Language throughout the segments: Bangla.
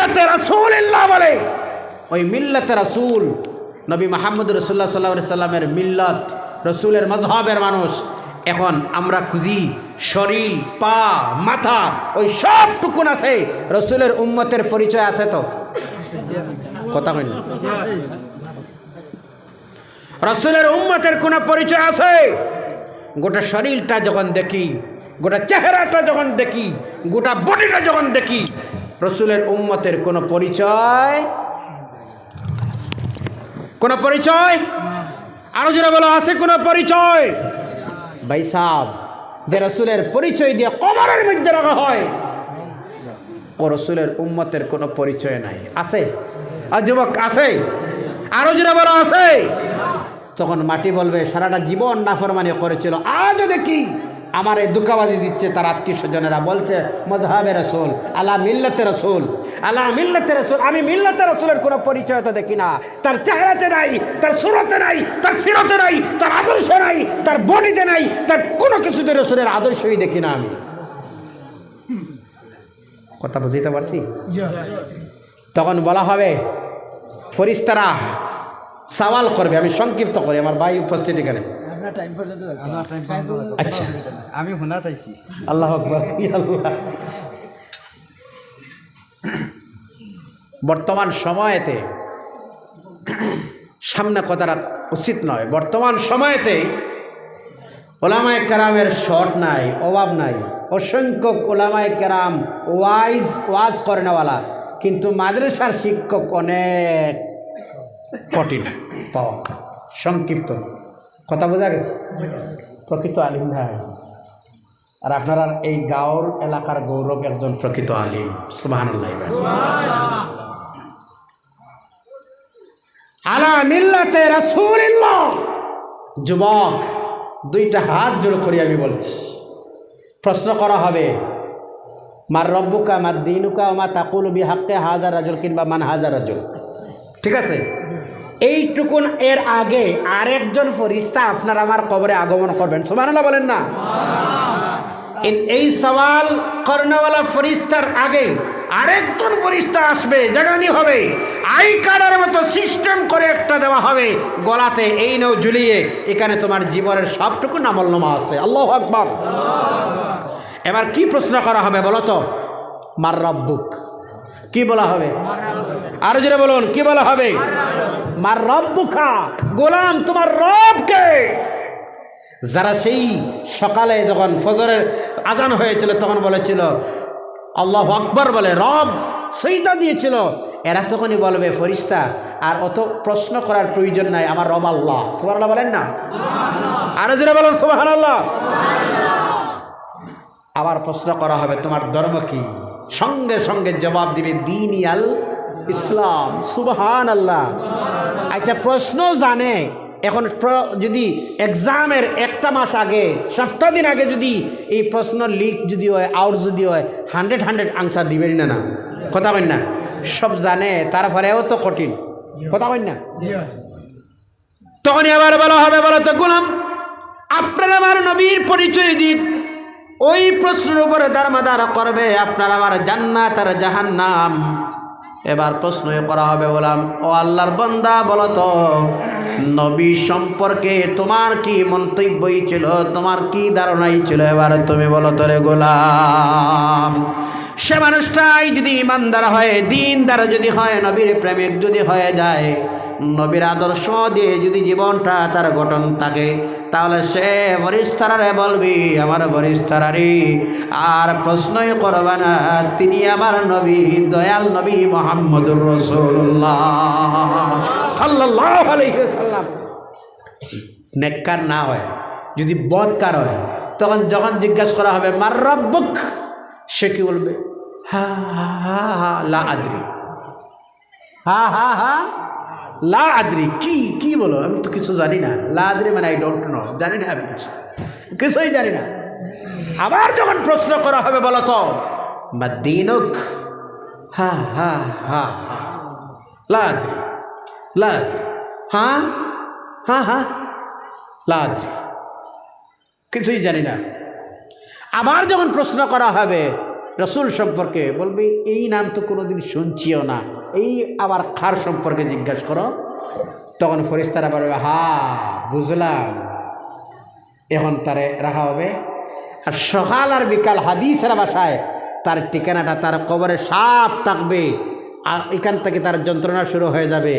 মিল্লাতে রাসূলিল্লাহ বলে। ওই মিল্লাতে রাসূল, নবী মাহমুদ রসুল্লাহ সাল্লাহ সাল্লামের মিল্লত, রসুলের মজহবের মানুষ। এখন আমরা খুঁজি, শরীর, পা, মাথা, ওই সব টুকুন আছে, রসুলের উম্মতের পরিচয় আছে তো? কথা কইনি। রসুলের উম্মতের কোনো পরিচয় আছে? গোটা শরীরটা যখন দেখি, গোটা চেহারাটা যখন দেখি, গোটা বডিটা যখন দেখি রসুলের উম্মতের কোনো পরিচয়? কোনো পরিচয়? আরও যারা বলো, আছে কোনো পরিচয়? ভাই সাহ যে রসুলের পরিচয় দিয়ে কবরের মধ্যে রাখা হয়, ও রসুলের উম্মতের কোনো পরিচয় নাই। আছে? আর যুবক, আছে? আরও যারা বলো, আছে? তখন মাটি বলবে, সারাটা জীবন নাফরমানি করেছিল, আজও দেখি। আমার এই দুঃখাবাজি দিচ্ছে তার আত্মীয় স্বজনেরা। বলছে মজহাবে রসুল আলা মিল্লাতে রসুল আলা মিল্লাতে রসুল। আমি মিল্লাতে রসুলের কোনো পরিচয় তো দেখি না। তার চেহারাতে নাই তার সুরতে নাই তার সিরতে নাই তার আদর্শ নাই তার বডিতে নাই তার কোনো কিছুতে রসুলের আদর্শই দেখি না আমি। কথা বুঝতে পারছি? তখন বলা হবে ফরিস্তারা সওয়াল করবে। আমি সংক্ষিপ্ত করি আমার ভাই উপস্থিত এখানে। টাইম পর্যন্ত আমার টাইম পর্যন্ত আচ্ছা। আমি শোনা চাইছি আল্লাহ আকবর। আল্লাহ বর্তমান সময়েতে সামনে কথাটা উচিত নয়। বর্তমান সময়েতে ওলামায় কেরামের শট নাই অভাব নাই। অসংখ্য ওলামায় কেরাম ওয়াইজ ওয়াজ করে নেওয়ালা কিন্তু মাদ্রাসার শিক্ষক অনেক কঠিন। পাওয়া। সংক্ষিপ্ত। কথা বোঝা গেছে? প্রকৃত আলিম ভাই আর আপনারা এই গাঁওর এলাকার গৌরব একজন প্রকৃত আলিম। সুবাহ আলা যুবক, দুইটা হাত জোড় করি আমি বলছি। প্রশ্ন করা হবে, মার রব্বুকা, মার দিনুকা মা তাকুল বি হাক্কে হাজার রাজুল কিংবা মান হাজার রাজুল। ঠিক আছে? এইটুকুন এর আগে আরেকজন ফরিস্তা আপনার আমার কবরে আগমন করবেন। সুবহানাল্লাহ বলেন না। এই সওয়াল কর্ণওয়ালা ফরিস্তার আগে আরেকজন ফরিস্তা আসবে, জাগানি হবে। আই কার্ডের মতো সিস্টেম করে একটা দেওয়া হবে। গলাতে এই নৌ ঝুলিয়ে, এখানে তোমার জীবনের সবটুকু নামলনামা আছে। আল্লাহ আকবর। এবার কি প্রশ্ন করা হবে বলো তো? মার কি বলা হবে? আরও যেটা বলুন, কি বলা হবে? মার রব্বুখা গোলাম তোমার রবকে। যারা সেই সকালে যখন ফজরের আজান হয়েছিল, তখন বলেছিল, আল্লাহ আকবর বলে, রব সেইটা দিয়েছিল। এরা তখনই বলবে ফরিস্তা আর অত প্রশ্ন করার প্রয়োজন নাই, আমার রব আল্লাহ। সুবাহ বলেন না? আরও যারা বলেন সুবাহ আল্লাহ আবার প্রশ্ন করা হবে, তোমার ধর্ম কি? সঙ্গে সঙ্গে জবাব দিবে দিন আল ইসলাম। সুবহান আল্লাহ আচ্ছা প্রশ্ন জানে। এখন যদি এক্সামের একটা মাস আগে, সপ্তাহ দিন আগে যদি এই প্রশ্ন লিক যদি হয় আউট যদি হয় হান্ড্রেড হান্ড্রেড আনসার দিবেন না না? কথা কইন না। সব জানে তার তারপরেও তো কঠিন। কথা কইন না? তখনই আবার বলা হবে, বলো তো, গুলাম, আপনার আমার নবীর পরিচয় দিন ওই প্রশ্নের উপরে দারমাদার করবে, আপনার আমার জান্নাত আর জাহান্নাম। এবার প্রশ্ন করা হবে, বললাম, ও আল্লাহর বন্দা, বলো তো, নবী সম্পর্কে তোমার কি মন্তব্যই ছিল? তোমার কি ধারণাই ছিল? এবার তুমি বলো তোরে গোলাম। সে মানুষটাই যদি ইমানদার হয়, দিনদার যদি হয়, নবীর প্রেমিক যদি হয়ে যায়, নবীর আদর্শ দিয়ে যদি জীবনটা তার গঠন থাকে তাহলে সে বরিস্তারারে বলবি, আমার বরিস্তারারি, আর প্রশ্নই করবে না, তিনি আমার নবী, দয়াল নবী মোহাম্মদুর রসুল্লাহ। সাল্লাহ নেককার না হয়, যদি বদকার হয়, তখন যখন জিজ্ঞাসা করা হবে, মার রব্বুক, সে কি বলবে? হা হা হা হা, লা আদ্রি। হা হা হা। লা আদ্রি, কি কি বলো? আমি তো কিছু জানি না। লা আদ্রি মানে আই ডোন্ট নো জানি না আমি কিছু। কিছুই জানি না। আবার যখন প্রশ্ন করা হবে বলো তো বা দিনুক হা হা হা হা। লা আদ্রি লা আদ্রি। হ্যাঁ হ্যাঁ হ্যাঁ লা আদ্রি। কিছুই জানি না। আবার যখন প্রশ্ন করা হবে, রসুল সম্পর্কে, বলবে, এই নাম তো কোনোদিন শুনছিও না। এই আবার খার সম্পর্কে জিজ্ঞাসা করো। তখন ফরিস্তারা বলবে হা বুঝলাম। এখন তারে রাখা হবে। আর সকাল আর বিকাল হাদিসের বাসায় তার ঠিকানাটা, তার কবরে সাপ থাকবে। আর এখান থেকে তার যন্ত্রণা শুরু হয়ে যাবে।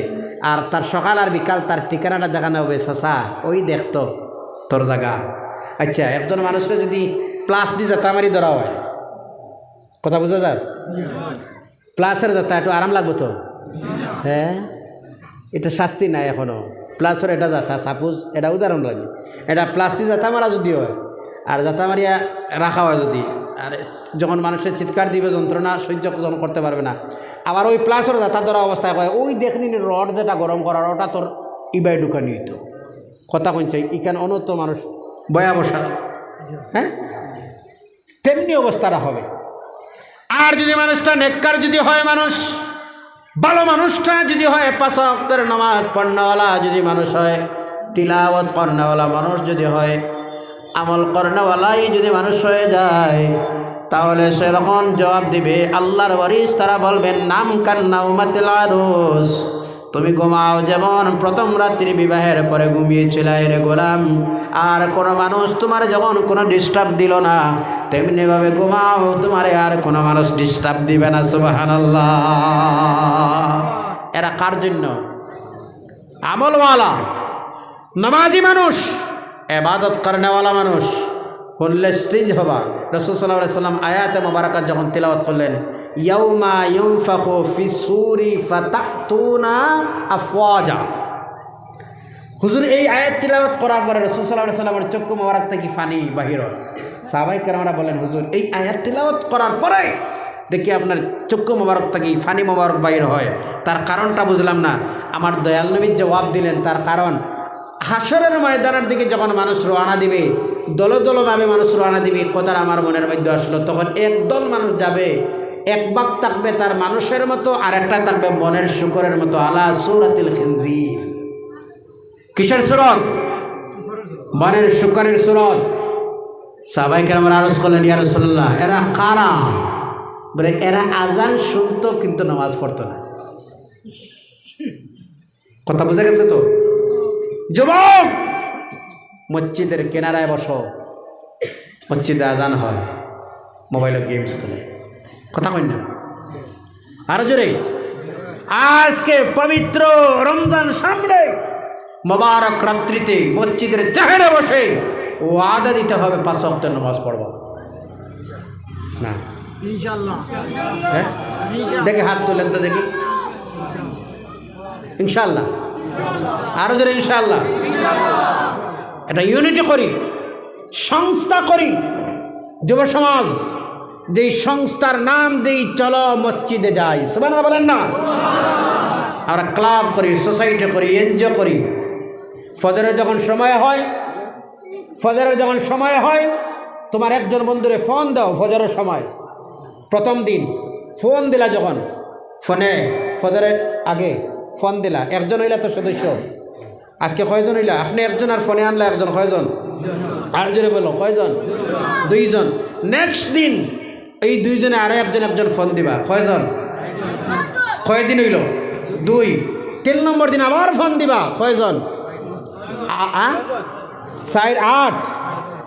আর তার সকাল আর বিকাল তার ঠিকানাটা দেখানো হবে সাসা ওই দেখতো তোর জায়গা। আচ্ছা একজন মানুষের যদি প্লাস দিয়ে যাতামারি ধরা হয়, কথা বুঝা যার প্লাসের যাতা একটু আরাম লাগবো তো? হ্যাঁ? এটা শাস্তি নাই এখনও প্লাসের এটা যাতা সাপোজ এটা উদাহরণ লাগে। এটা প্লাস্টিক যাতা মারা যদি হয়, আর যাতা মারিয়া রাখা হয় যদি, আর যখন মানুষের চিৎকার দিবে, যন্ত্রণা সহ্য যখন করতে পারবে না, আবার ওই প্লাসের যাতা ধরা অবস্থায় কয় ওই দেখনি রড যেটা গরম করার, ওটা তোর ইবাই ঢুকানি হইতো কথা কইছে ইখান অনত মানুষ বয়া বসা হ্যাঁ? তেমনি অবস্থাটা হবে। আর যদি মানুষটা, নেককার যদি হয় মানুষ, ভালো মানুষটা যদি হয়, পাঁচ অক্টের নামাজ পড়নাওয়ালা যদি মানুষ হয়, তিলাওয়াত পণ্যওয়ালা মানুষ যদি হয়, আমল কর্ণওয়ালাই যদি মানুষ হয়ে যায়, তাহলে সেরকম জবাব দিবে আল্লাহর ওয়ারিস তারা বলবেন নাম কান্না উমাতিল আরুস তুমি ঘুমাও যেমন প্রথম রাত্রি বিবাহের পরে ঘুমিয়েছিলে রে গোলাম। আর কোনো মানুষ তোমার যখন কোনো ডিস্টার্ব দিল না তেমনিভাবে ঘুমাও, তোমার আর কোনো মানুষ ডিস্টার্ব দিবে না সুবাহান এরা কার জন্য? আমলওয়ালা, নামাজি মানুষ, এবাদত করেনেওয়ালা মানুষ। শুনলে স্ট্রেঞ্জ হবা। রসুল সাল্লাহ সাল্লাম আয়াতে মোবারকাত যখন তিলাওয়াত করলেন হুজুর, এই আয়াত তিলাওয়াত করার পরে রসুল সাল্লাহ সাল্লামের চক্ষু মোবারক থেকে ফানি বাহির হয়। সাহাবাই বলেন, হুজুর, এই আয়াত তিলাওয়াত করার পরে দেখি আপনার চক্ষু মোবারক থেকে ফানি মোবারক বাহির হয়। তার কারণটা বুঝলাম না। আমার দয়াল নবীর জবাব দিলেন, তার কারণ হাসরের ময়দানের দিকে যখন মানুষ রোয়ানা দিবে, দল দলভাবে মানুষ রোয়ানা দিবে কথাটা আমার মনের মধ্যে আসলো। তখন একদল মানুষ যাবে, এক বাক থাকবে তার মানুষের মতো, আর একটা থাকবে বনের শুকরের মতো, আলা সুরাতিল খিনজির। কিসের সুরত? বনের শুকরের সুরত। সাবাই কেরাম আরজ করলেন, ইয়া রসল্লাহ এরা কারা? বলে, এরা আজান শুনতো, কিন্তু নামাজ পড়তো না। কথা বুঝে গেছে তো? যুবক! মসজিদের কেনারায় বসো। মসজিদে আজান হয়। মোবাইলে গেমস খেলে। কথা কই না। আরও জোরে। আজকে পবিত্র রমজান সামনে মোবারক রাত্রিতে মসজিদের চাহেরে বসে ও আদা দিতে হবে পাঁচ অক্টের নামাজ পড়ব। না। হ্যাঁ? দেখে হাত তোলেন তো দেখি। ইনশাল্লাহ আরও জোরে ইনশাল্লাহ এটা ইউনিটি করি, সংস্থা করি, যুব সমাজ, যেই সংস্থার নাম দেই, চলো মসজিদে যাই। সবাই বলেন না? আমরা ক্লাব করি, সোসাইটি করি, এনজিও করি। ফজরের যখন সময় হয়, ফজরের যখন সময় হয়, তোমার একজন বন্ধুরে ফোন দাও, ফজরের সময়। প্রথম দিন ফোন দিলা যখন ফোনে ফজরের আগে। ফোন দিলা, একজন হইলা তো সদস্য। আজকে কয়জন হইলা? আপনি একজন আর ফোনে আনলা একজন, কয়জন? আরেকজনে বলো, কয়জন? দুইজন। নেক্সট দিন এই দুইজনে আরও একজন একজন ফোন দিবা। কয়জন? কয়দিন হইল? দুই। তিন নম্বর দিন আবার ফোন দিবা। কয়জন? চার, আট।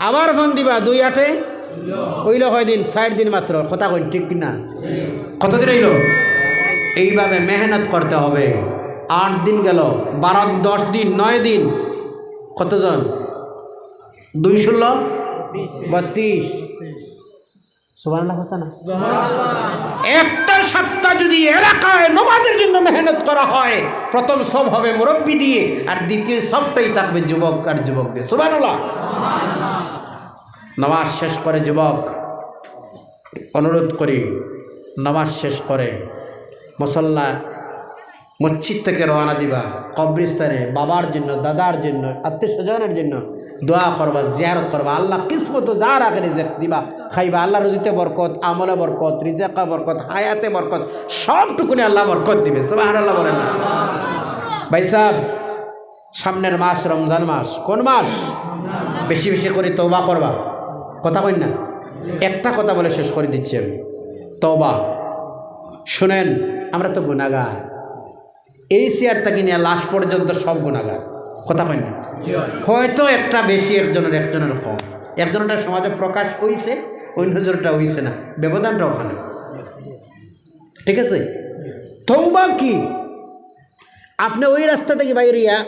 আবার ফোন দিবা। দুই, আটে? হইল কয়দিন? ষাট দিন মাত্র। কথা কই ঠিক কিনা? কতদিন হইল? এইভাবে মেহনত করতে হবে। আট দিন গেল বারো দশ দিন নয় দিন কতজন? দুই ষোলো? বত্রিশ? একটা সপ্তাহ যদি এলাকায় নমাজের জন্য মেহনত করা হয় প্রথম সব হবে মুরব্বী দিয়ে আর দ্বিতীয় সবটাই থাকবে যুবক আর যুবকদের। সুবানুল্লাহ নামাজ শেষ করে যুবক অনুরোধ করি নামাজ শেষ করে মুসল্লা, মসজিদ থেকে রওনা দিবা কবরিস্তানে বাবার জন্য, দাদার জন্য আত্মীয় স্বজনের জন্য দোয়া করবা, জিয়ারত করবা। আল্লাহ কিসমত যা রাখে রিজেক দিবা, খাইবা। আল্লাহ রুজিতে বরকত, আমলে বরকত, রিজাকা বরকত, হায়াতে বরকত, সবটুকুনি আল্লাহ বরকত দিবে। সবাই আল্লাহ বলেন না। ভাই সাহেব, সামনের মাস রমজান মাস, কোন মাস? বেশি বেশি করে তৌবা করবা। কথা কই না? একটা কথা বলে শেষ করে দিচ্ছি আমি। তবা শোনেন, আমরা তো গুণাগার। এই চেয়ারটাকে নিয়ে লাশ পর্যন্ত সব গুণাগার। কথা পাই না? হয়তো একটা বেশি, একজনের একজনের কম। একজনটা সমাজে প্রকাশ হইছে, অন্যজনটা হইছে না। ব্যবধানটা ওখানে। ঠিক আছে? তৌবা কি? আপনি ওই রাস্তা থেকে বাইরিয়া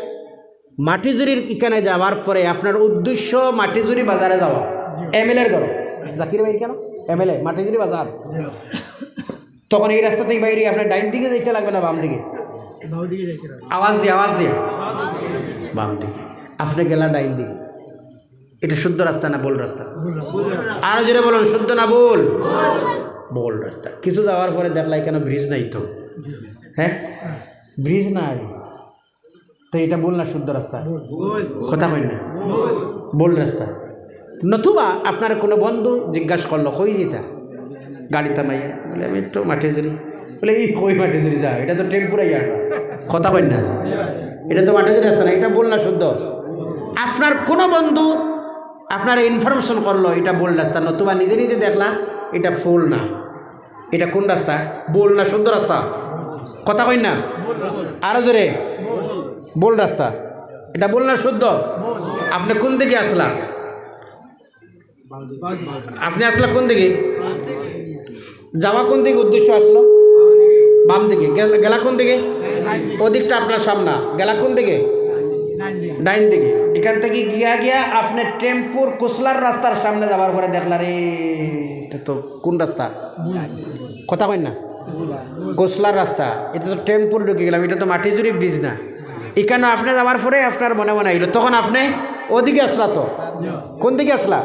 মাটিজুরির এখানে যাওয়ার পরে আপনার উদ্দেশ্য মাটিজুরি বাজারে যাওয়া। এমএলএর ঘর। জাকির ভাই কেন? এমএলএ মাটিজুরি বাজার। তখন এই রাস্তা থেকে বাইরে আপনার ডাইন দিকে যেতে লাগবে না বাম দিকে? আওয়াজ দিয়ে আওয়াজ দিয়ে। বাম দিকে। আপনি গেলা ডাইন দিকে। এটা শুদ্ধ রাস্তা না বোল রাস্তা? আরও জোরে বলুন, শুদ্ধ না বোল বোল রাস্তা। কিছু যাওয়ার পরে দেখলাই কেন ব্রিজ নাই তো? হ্যাঁ? ব্রিজ নাই। তো এটা বল না শুদ্ধ রাস্তা? কথা কই না। বোল রাস্তা। নতুবা আপনার কোনো বন্ধু জিজ্ঞাসা করল, কই যেতা গাড়ি থামাইয়া বলে, আমি একটু মাঠে জুড়ি বলে এই কই মাঠে জুড়ি যা? এটা তো টেম্পুরাই আর কথা কই না। এটা তো মাঠে জুড়ি রাস্তা না, এটা বল না শুদ্ধ। আপনার কোনো বন্ধু আপনার ইনফরমেশন করল, এটা বোল রাস্তা নতুবা নিজে নিজে দেখলা, এটা ফুল না। এটা কোন রাস্তা? বোল না, শুদ্ধ রাস্তা। কথা কই না। আরও জোরে। বোল রাস্তা। এটা বল না, শুদ্ধ? আপনি কোন দিকে আসলা? আপনি আসলা কোন দিকে? যাওয়া কোন দিকে উদ্দেশ্য আসলো? বাম দিকে। গেল- কোন দিকে? ওদিকটা আপনার সামনা। গেলা কোন দিকে? ডাইন দিকে। এখান থেকে গিয়া গিয়া আপনি টেম্পুর কুসলার রাস্তার সামনে যাওয়ার পরে দেখলা রে, এটা তো কোন রাস্তা? কথা কই না। গোসলার রাস্তা। এটা তো টেম্পুর ঢুকে গেলাম, এটা তো মাটি জুড়ি ব্রিজ না। এখানে আপনি যাওয়ার পরে আপনার মনে মনে আইলো, তখন আপনি ওদিকে আসলা তো? কোন দিকে আসলা?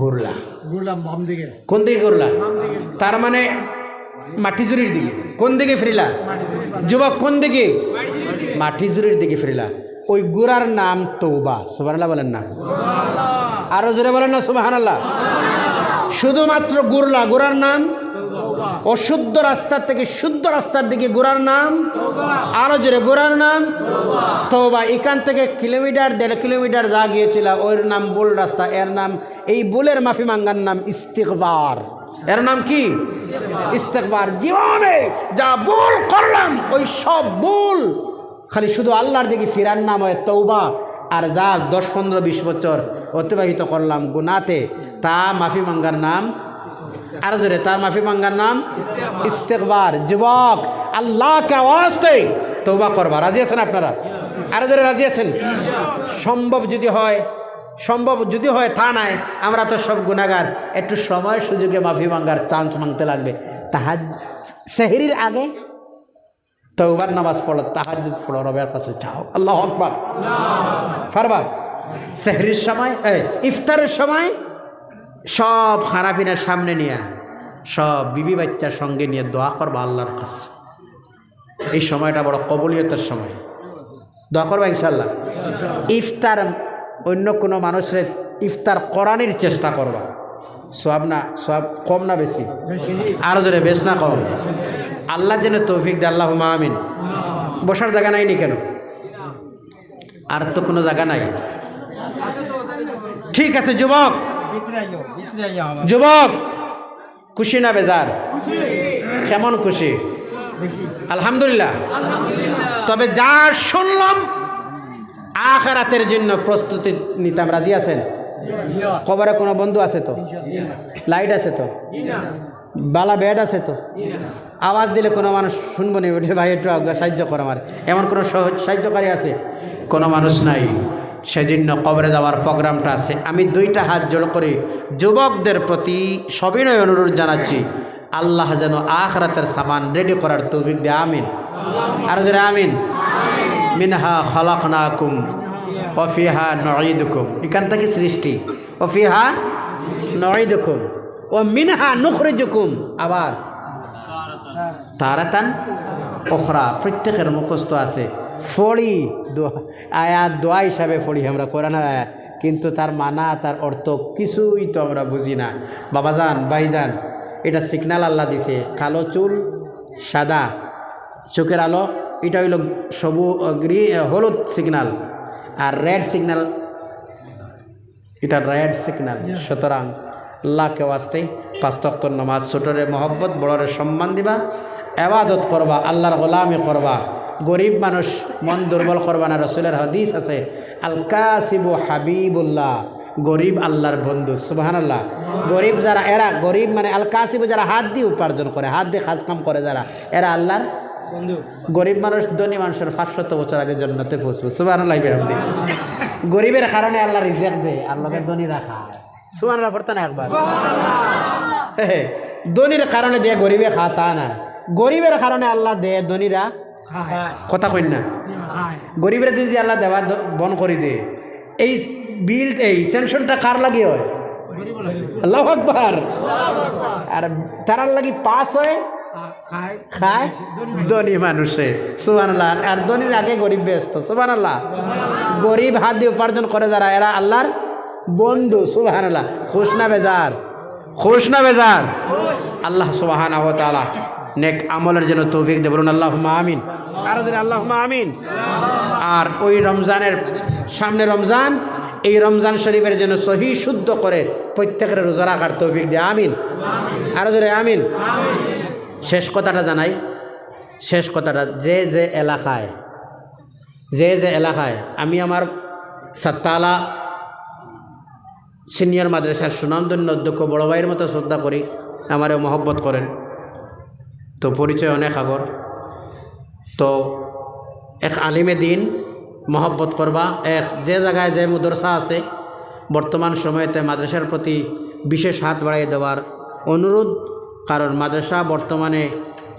ঘুরলা? ঘুরলাম বাম দিকে। কোন দিকে ঘুরলা? তার মানে মাটিজুরির দিকে। কোন দিকে ফিরিলা? যুবক কোন দিকে? মাটিজুরির দিকে ফিরিলা। ওই গুড়ার নাম তৌবা সুবাহ বলেন না। আরও জোরে বলেন না সুবাহ শুধুমাত্র গুরলা গুড়ার নাম অশুদ্ধ রাস্তার থেকে শুদ্ধ রাস্তার দিকে গোড়ার নাম, আরও জোরে গোড়ার নাম তৌবা এখান থেকে কিলোমিটার, দেড় কিলোমিটার যা গিয়েছিল, ওর নাম বোল রাস্তা, এর নাম, এই বোলের মাফি মাঙ্গার নাম ইস্তিকবার এর নাম কি? ইস্তেকবার জীবনে যা ভুল করলাম, ওই সব ভুল, খালি শুধু আল্লাহর দিকে ফিরার নাম হয় তৌবা আর যা দশ, পনেরো, বিশ বছর অতিবাহিত করলাম গুনাতে, তা মাফি মাঙ্গার নাম আর জোরে, তার মাফি মাঙ্গার নাম ইস্তেকবার যুবক, আল্লাহকে আওয়াজতে তৌবা করবা। রাজি আছেন আপনারা? আরও জোরে রাজি আছেন? সম্ভব যদি হয়, সম্ভব যদি হয় তা নাই, আমরা তো সব গুণাগার একটু সময় সুযোগে মাফি মাঙ্গার চান্স মাংতে লাগবে। তাহাজ, সেহরির আগে তৌবার নামাজ পড়ো তাহাজ পড়ো, রবের কাছে চাও আল্লাহ আকবার। পারবা সেহরির সময় ইফতারের সময় সব খানাপিনার সামনে নিয়ে, সব বিবি বাচ্চার সঙ্গে নিয়ে দোয়া করবা আল্লাহর কাছে। এই সময়টা বড় কবলিয়তের সময়। দোয়া করবা ইনশাল্লাহ ইফতার, অন্য কোনো মানুষের ইফতার করানির চেষ্টা করবা। সব না সব কম না বেশি? আরও জোরে বেশ না কম? আল্লাহ যেন তৌফিক দে আল্লাহ আমিন। বসার জায়গা নাইনি কেন? আর তো কোনো জায়গা নাই। ঠিক আছে, যুবক। যুবক খুশি না বেজার কেমন খুশি আলহামদুলিল্লাহ তবে যা শুনলাম আখারাতের জন্য প্রস্তুতি নিতাম রাজি আছেন কবরে কোনো বন্ধু আছে তো লাইট আছে তো বালা বেড আছে তো আওয়াজ দিলে কোনো মানুষ শুনব নি ভাই একটু সাহায্য করো আমার এমন কোনো সহজ সাহায্যকারী আছে কোনো মানুষ নাই সেজন্য কবরে যাওয়ার প্রোগ্রামটা আছে। আমি দুইটা হাত জোড় করে যুবকদের প্রতি সবিনয় অনুরোধ জানাচ্ছি, আল্লাহ যেন আখ আখরাতের সামান রেডি করার তৌফিক দে আমিন। আর জোরে আমিন। মিনহা খলাকনাকুম অফিহা নঈদুকুম। এখান থেকে সৃষ্টি। অফিহা নঈদুকুম। ও মিনহা নুখরিজুকুম। আবার। তারাতান। ওখরা, প্রত্যেকের মুখস্থ আছে। ফড়ি আয়াত, দোয়া হিসাবে ফড়ি আমরা, কোরআনের আয়াত। কিন্তু তার মানা, তার অর্থ কিছুই তো আমরা বুঝি না। বাবাজান, ভাইজান, এটা সিগনাল আল্লাহ দিছে, কালো চুল, সাদা, চোখের আলো, এটা হইল সবু গ্রি হলুদ সিগনাল আর রেড সিগনাল এটা রেড সিগনাল সুতরাং আল্লাহকে ওয়াস্তে পাঁচ তক্ত নমাজ, ছোটরে মহব্বত, বড়রে সম্মান দিবা। এবাদত করবা আল্লাহর গোলামি করবা গরিব মানুষ মন দুর্বল করবা না রসুলের হাদিস আছে আল কাসিবু হাবিবুল্লাহ গরিব আল্লাহর বন্ধু সুবাহান আল্লাহ গরিব যারা এরা গরিব মানে আল কাসিবু যারা হাত দিয়ে উপার্জন করে হাত দিয়ে কাজ কাম করে যারা এরা আল্লাহর বন্ধু। গরিব মানুষ ধনী মানুষের পাঁচশত বছর আগে জন্মতে পৌঁছবে সুবাহ গরিবের কারণে আল্লাহ রিজেক্ট দেয় আল্লাহকে ধনী রাখা সুবাহ পড়তে না একবার। ধনীর কারণে দিয়ে গরিবে খা তা না। গরিবের কারণে আল্লাহ দে ধনীরা কথা কই না। গরিবের যদি আল্লাহ দেওয়া বন করে দে এই বিল এই সেনশনটা কার লাগে হয়? আল্লাহ আকবার। আর তারার লাগি পাস হয়? খায়। ধনী মানুষে। সুবান আল্লাহ আর ধনীর আগে গরিব ব্যস্ত। সুবান আল্লাহ গরিব হাত দিয়ে উপার্জন করে যারা এরা আল্লাহর বন্ধু। সুবাহান আল্লাহ খুশ না বেজার? খুশ না বেজার? আল্লাহ সুবাহান তালা নেক আমলের জন্য তৌফিক দে বলুন আল্লাহ আমিন। আল্লাহ আমিন। আর ওই রমজানের সামনে রমজান এই রমজান শরীফের জন্য সহি শুদ্ধ করে প্রত্যেকের রোজা রাখার তৌফিক দে আমিন। আরও জোরে আমিন। শেষ কথাটা জানাই শেষ কথাটা যে যে এলাকায় যে যে এলাকায় আমি আমার সাত্তালা সিনিয়র মাদ্রাসার সুনামধন্য অধ্যক্ষ বড় ভাইয়ের মতো শ্রদ্ধা করি আমারও মহব্বত করেন। তো পরিচয় অনেক আগর তো এক আলিমে দিন মহব্বত করবা এক যে জায়গায় যে মুদরসা আছে বর্তমান সময়তে মাদ্রাসার প্রতি বিশেষ হাত বাড়িয়ে দেওয়ার অনুরোধ কারণ মাদ্রাসা বর্তমানে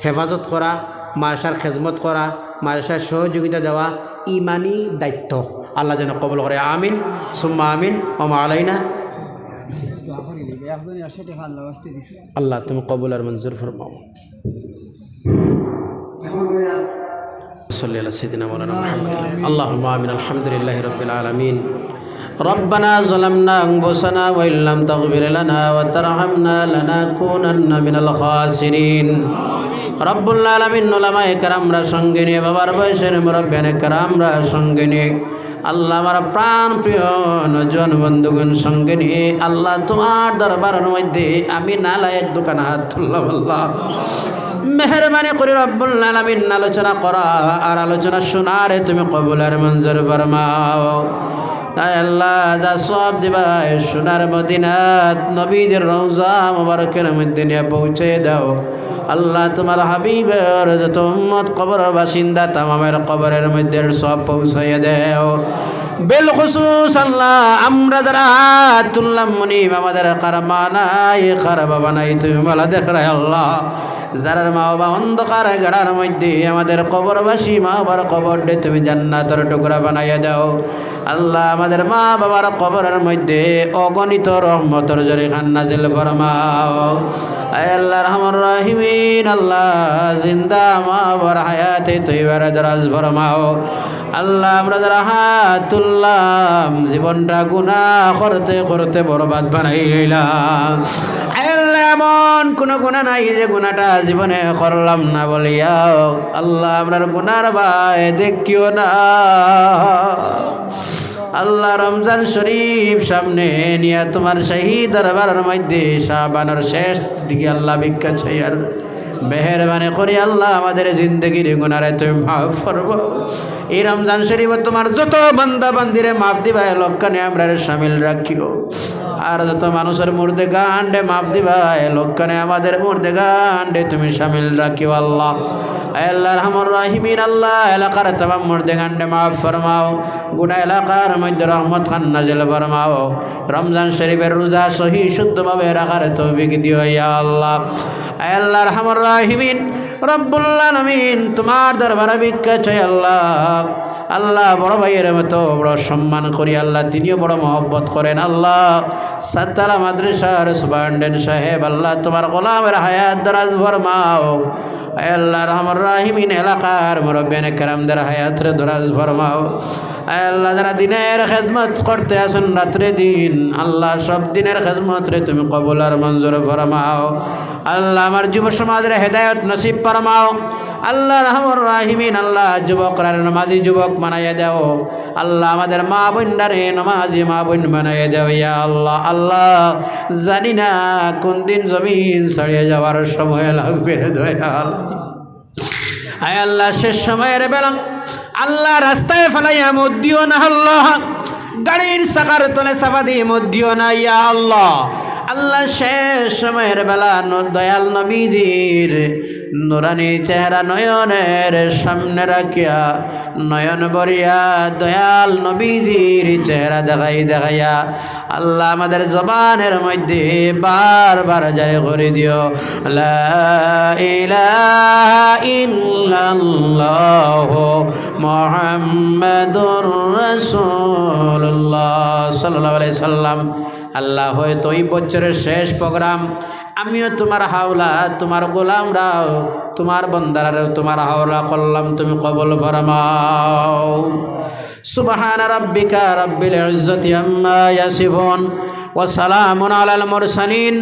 হেফাজত করা মাদ্রাসার খেজমত করা মাদ্রাসার সহযোগিতা দেওয়া ইমানি দায়িত্ব। আল্লাহ যেন কবল করে আমিন। সুম্মা আমিন। ওমা আলাইনা। আল্লাহ তুমি কবুল আর মঞ্জুর ফরমাও صلي على سيدنا مولانا محمد اللهم امين الحمد لله رب العالمين ربنا ظلمنا انفسنا وان لم تغفر لنا وترحمنا لنكونن من الخاسرين রব্বুল আলমিন নোলামা একরামরা সঙ্গে নিয়ে বাবার বয়সের মুরব্বেন একরামরা সঙ্গে নিয়ে আল্লাহ আমার প্রাণ প্রিয় নজন বন্ধুগণ সঙ্গে নিয়ে আল্লাহ তোমার দরবারের মধ্যে আমি নালায়েক দোকান হাত তুললাম আল্লাহ মেহরবানি করে রব্বুল আলোচনা করা আর আলোচনা শোনারে তুমি কবুলার মঞ্জুর ফরমাও। তাই আল্লাহ যা সব দিবা সোনার মদিনাত নবীদের রওজা মুবারকের মধ্যে নিয়ে পৌঁছে দাও। আল্লাহ তোমার হাবিবের যত উম্মত কবর বাসিন্দা তামামের কবরের মধ্যে সব পৌঁছাইয়া দেও। বেল খুসুস আল্লাহ, আমরা যারা হাত তুললাম মনিম আমাদের খারাপ বাবা নাই তুমি মালা দেখ রে আল্লাহ। যারা মা বাবা অন্ধকার গাড়ার মধ্যে আমাদের কবরবাসী মা বাবার কবর ডে তুমি জান্নাতের টুকরা বানাইয়া দাও। আল্লাহ আমাদের মা বাবার কবরের মধ্যে অগণিত রহমতর জরে খান্নাজিল ফরমাও। আল্লাহ রহমান রাহিমিন, আল্লাহ জিন্দা মা বাবার হায়াতে তৈবার দরাজ ফরমাও। আল্লাহ আমরা যারা হাত তুললাম, জীবনটা গুণা করতে করতে বরবাদ বানাইলাম। এমন কোনো গুণা নাই যে গুণাটা জীবনে করলাম না বলিয়াও আল্লাহ আপনার গুণার ভাই দেখিও না। আল্লাহ রমজান শরীফ সামনে নিয়ে তোমার সেই দরবারের মধ্যে শাহবানোর শেষ দিকে আল্লাহ ভিক্ষা ছাইয়ার মেহরবানি করি আল্লাহ, আমাদের জিন্দগির গুনারে তুমি মাফ করব। এই রমজান শরীফ তোমার যত বান্দা বান্দিরে মাফ দিবা লক্ষণে আমরা সামিল রাখিও। আর যত মানুষের মুর্দে গান্ডে মাফ দিবা লক্ষণে আমাদের মুর্দে গান্ডে তুমি সামিল রাখিও আল্লাহ। আল্লাহ রহমান রাহিমিন আল্লাহ, এলাকার তমাম মুর্দে গান্ডে মাফ ফরমাও। গোটা এলাকার মধ্যে রহমত খান নাজিল ফরমাও। রমজান শরীফের রোজা সহি শুদ্ধভাবে রাখার তৌফিক দিও ইয়া আল্লাহ। আল্লাহ রহমান রাহিমিন রব্বুল্লাহ নমিন তোমার দরবারে ভিক্ষা চাই আল্লাহ। আল্লাহ বড় ভাইয়ের মতো বড় সম্মান করি আল্লাহ, তিনিও বড় মহব্বত করেন আল্লাহ। সাতারা মাদ্রাসার সুবান্ডেন সাহেব, আল্লাহ তোমার গোলামের হায়াত দরাজ ফরমাও। আল্লাহ রহমান রাহিমিন, এলাকার মুরব্বেন কেরামদের হায়াতের দরাজ ফরমাও। আল্লাহ, যারা দিনের খেদমত করতে আসুন রাত্রে দিন, আল্লাহ সব দিনের খেদমত রে তুমি কবুল আর মঞ্জুর ফরমাও। আল্লাহ আমার যুব সমাজের হেদায়ত নসিব ফরমাও। আল্লাহ রহমর রাহিমিন, আল্লাহ যুবকরা নমাজি যুবক বানাইয়া দেও। আল্লাহ আমাদের মা বোন বোনডারে নমাজি মা বোন বানাইয়া দেও, ইয়া আল্লাহ আল্লাহ জানি না কোন দিন জমিন ছাড়িয়ে যাওয়ার সময় লাগবে রে দয়াল। আয় আল্লাহ, শেষ সময়ের বেলা আল্লাহ রাস্তায় ফেলাইয়া মধ্যিও না আল্লাহ। গাড়ির সাকার তলে সাফা দিয়ে মধ্যিও না, ইয়া আল্লাহ। আল্লাহ শেষ সময়ের বেলা দয়াল নবীজির নুরানি চেহারা নয়নের সামনে রাখিয়া নয়ন বরিয়া দয়াল নবীজির চেহারা দেখাই দেখাইয়া আল্লাহ আমাদের জবানের মধ্যে বারবার জারি করে দিও। মুহাম্মাদুর রাসূলুল্লাহ সাল্লাল্লাহু আলাইহি সাল্লাম। আল্লাহ হয়তো এই বছরের শেষ প্রোগ্রাম। আমিও তোমার হাওলা, তোমার গোলাম রাও তোমার বন্দারাও তোমার হাওলা করলাম, তুমি কবল ফরমাও। সুবহান রাব্বিকা রাব্বিল ইজ্জতি আম্মা ইয়াসিফুন। وسلام على المرسلين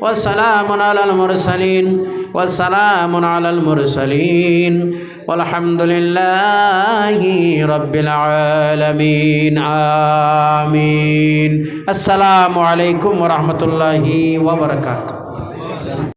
وسلام على المرسلين وسلام على المرسلين والحمد لله رب العالمين آمين السلام عليكم ورحمة الله وبركاته